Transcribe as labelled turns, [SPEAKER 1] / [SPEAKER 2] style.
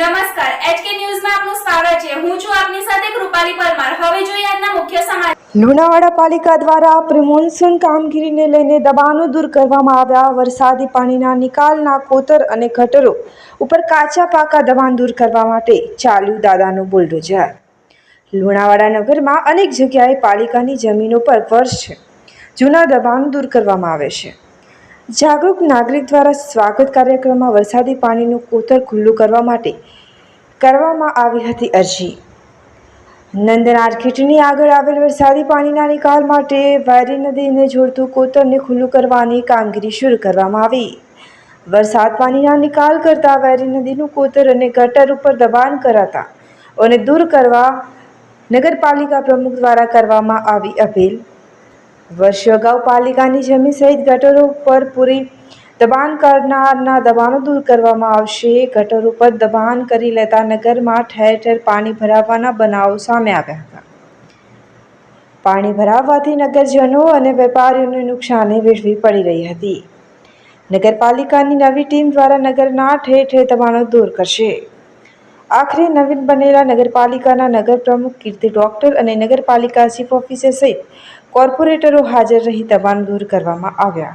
[SPEAKER 1] નમસ્કાર, એચકે ન્યૂઝમાં આપનું સ્વાગત છે. હું છું આપની સાથે કૃપાલી પરમાર. હવે જોઈએ આજના મુખ્ય સમાચાર.
[SPEAKER 2] લુણાવાડા પાલિકા દ્વારા પ્રિમોન્સન કામગીરીને લઈને દબાણો દૂર કરવામાં આવ્યા. વરસાદી પાણીના નિકાલના કોતર અને ગટરો ઉપર કાચા પાકા દબાણ દૂર કરવા માટે ચાલ્યું દાદાનું બુલડોઝર. લુણાવાડા નગરમાં અનેક જગ્યાએ પાલિકાની જમીનો પર વર્ષ છે. જૂના દબાણ દૂર કરવામાં આવે છે. જાગૃત નાગરિક દ્વારા સ્વાગત કાર્યક્રમમાં વરસાદી પાણીનું કોતર ખુલ્લું કરવા માટે કરવામાં આવી હતી અરજી. નંદન આર્કિટની આગળ આવેલ વરસાદી પાણીના નિકાલ માટે વાયરી નદીને જોડતું કોતરને ખુલ્લું કરવાની કામગીરી શરૂ કરવામાં આવી. વરસાદ પાણીના નિકાલ કરતા વાયરી નદીનું કોતર અને ગટર ઉપર દબાણ કરાતા અને દૂર કરવા નગરપાલિકા પ્રમુખ દ્વારા કરવામાં આવી અપીલ. વર્ષો અગાઉ પાલિકાની જમીન સહિત ગટરો પર પૂરી દબાણ કરનારના દબાણો દૂર કરવામાં આવશે. ગટરો પર દબાણ કરી લેતા નગરમાં ઠેર ઠેર પાણી ભરાવાના બનાવો સામે આવ્યા હતા. પાણી ભરાવવાથી નગરજનો અને વેપારીઓને નુકસાની વેઠવી પડી રહી હતી. નગરપાલિકાની નવી ટીમ દ્વારા નગરના ઠેર ઠેર દબાણો દૂર કરશે. આખરે નવીન બનેલા નગરપાલિકાના નગર પ્રમુખ કીર્તિ ડોક્ટર અને નગરપાલિકા ચીફ ઓફિસર સહિત કોર્પોરેટરો હાજર રહી દબાણ દૂર કરવામાં આવ્યા.